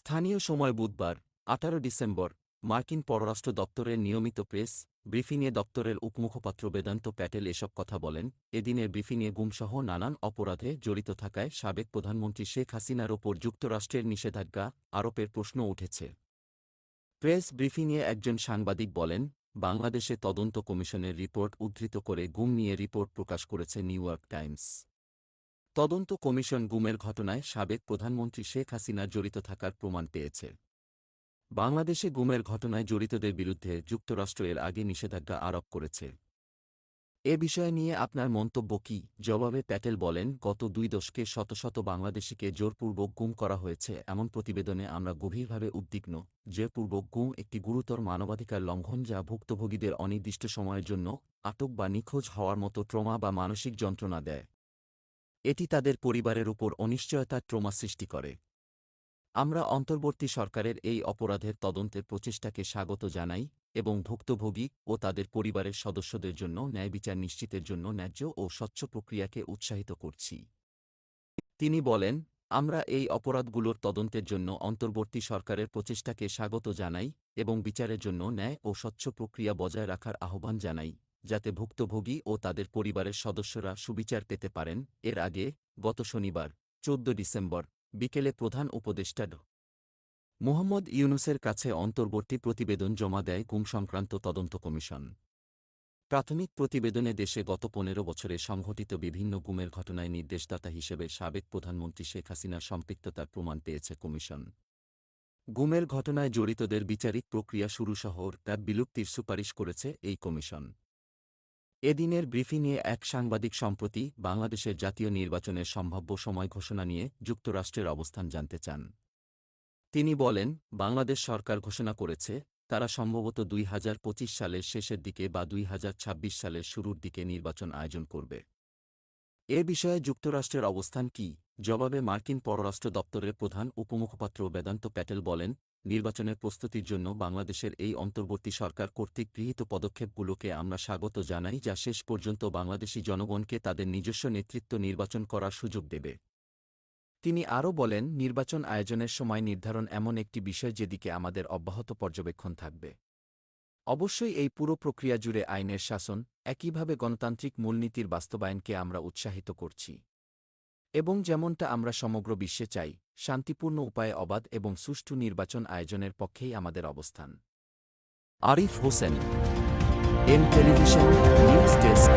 স্থানীয় সময় বুধবার, আঠারো ডিসেম্বর, মার্কিন পররাষ্ট্র দপ্তরের নিয়মিত প্রেস ব্রিফিংয়ে দপ্তরের উপমুখপাত্র বেদান্ত প্যাটেল এসব কথা বলেন। এদিনের ব্রিফিংয়ে গুমসহ নানান অপরাধে জড়িত থাকায় সাবেক প্রধানমন্ত্রী শেখ হাসিনার ওপর যুক্তরাষ্ট্রের নিষেধাজ্ঞা আরোপের প্রশ্ন উঠেছে। প্রেস ব্রিফিংয়ে একজন সাংবাদিক বলেন, বাংলাদেশে তদন্ত কমিশনের রিপোর্ট উদ্ধৃত করে গুম নিয়ে রিপোর্ট প্রকাশ করেছে নিউ ইয়র্ক টাইমস। তদন্ত কমিশন গুমের ঘটনায় সাবেক প্রধানমন্ত্রী শেখ হাসিনা জড়িত থাকার প্রমাণ পেয়েছে। বাংলাদেশে গুমের ঘটনায় জড়িতদের বিরুদ্ধে যুক্তরাষ্ট্র এর আগে নিষেধাজ্ঞা আরোপ করেছে। এ বিষয় নিয়ে আপনার মন্তব্য কি? জবাবে প্যাটেল বলেন, গত দুই দশকে শত শত বাংলাদেশিকে জোরপূর্বক গুম করা হয়েছে এমন প্রতিবেদনে আমরা গভীরভাবে উদ্বিগ্ন জোরপূর্বক গুম একটি গুরুতর মানবাধিকার লঙ্ঘন যা ভুক্তভোগীদের অনির্দিষ্ট সময়ের জন্য আটক বা নিখোঁজ হওয়ার মতো ট্রমা বা মানসিক যন্ত্রণা দেয়। এটি তাদের পরিবারের উপর অনিশ্চয়তার ট্রোমা সৃষ্টি করে। আমরা অন্তর্বর্তী সরকারের এই অপরাধের তদন্তের প্রচেষ্টাকে স্বাগত জানাই এবং ভুক্তভোগী ও তাদের পরিবারের সদস্যদের জন্য ন্যায়বিচার নিশ্চিতের জন্য ন্যায্য ও স্বচ্ছ প্রক্রিয়াকে উৎসাহিত করছি। তিনি বলেন, আমরা এই অপরাধগুলোর তদন্তের জন্য অন্তর্বর্তী সরকারের প্রচেষ্টাকে স্বাগত জানাই এবং বিচারের জন্য ন্যায় ও স্বচ্ছ প্রক্রিয়া বজায় রাখার আহ্বান জানাই। যাতে ভুক্তভোগী ও তাদের পরিবারের সদস্যরা সুবিচার পেতে পারেন। এর আগে গত শনিবার, চোদ্দ ডিসেম্বর, বিকেলে প্রধান উপদেষ্টা ড। মোহাম্মদ ইউনুসের কাছে অন্তর্বর্তী প্রতিবেদন জমা দেয় গুম সংক্রান্ত তদন্ত কমিশন। প্রাথমিক প্রতিবেদনে দেশে গত পনেরো বছরে সংঘটিত বিভিন্ন গুমের ঘটনায় নির্দেশদাতা হিসেবে সাবেক প্রধানমন্ত্রী শেখ হাসিনার সম্পৃক্ততার প্রমাণ পেয়েছে কমিশন। গুমের ঘটনায় জড়িতদের বিচারিক প্রক্রিয়া শুরু শুরুসহ তা বিলুপ্তির সুপারিশ করেছে এই কমিশন। এদিনের ব্রিফিংয়ে এক সাংবাদিক সম্প্রতি বাংলাদেশের জাতীয় নির্বাচনের সম্ভাব্য সময় ঘোষণা নিয়ে যুক্তরাষ্ট্রের অবস্থান জানতে চান। তিনি বলেন, বাংলাদেশ সরকার ঘোষণা করেছে, তারা সম্ভবত দুই হাজার পঁচিশ সালের শেষের দিকে বা দুই হাজার ছাব্বিশ সালের শুরুর দিকে নির্বাচন আয়োজন করবে। এ বিষয়ে যুক্তরাষ্ট্রের অবস্থান কি? জবাবে মার্কিন পররাষ্ট্র দপ্তরের প্রধান উপমুখপাত্র বেদান্ত প্যাটেল বলেন নির্বাচনের প্রস্তুতির জন্য বাংলাদেশের এই অন্তর্বর্তী সরকার কর্তৃক গৃহীত পদক্ষেপগুলোকে আমরা স্বাগত জানাই, যা শেষ পর্যন্ত বাংলাদেশি জনগণকে তাদের নিজস্ব নেতৃত্ব নির্বাচন করার সুযোগ দেবে। তিনি আরও বলেন, নির্বাচন আয়োজনের সময় নির্ধারণ এমন একটি বিষয় যেদিকে আমাদের অব্যাহত পর্যবেক্ষণ থাকবে। অবশ্যই এই পুরো প্রক্রিয়া জুড়ে আইনের শাসন, একইভাবে গণতান্ত্রিক মূলনীতির বাস্তবায়নকে আমরা উৎসাহিত করছি। এবং যেমনটা আমরা সমগ্র বিশ্বে চাই, শান্তিপূর্ণ উপায়ে অবাধ এবং সুষ্ঠু নির্বাচন আয়োজনের পক্ষেই আমাদের অবস্থান। Arif Hossain M television, news desk.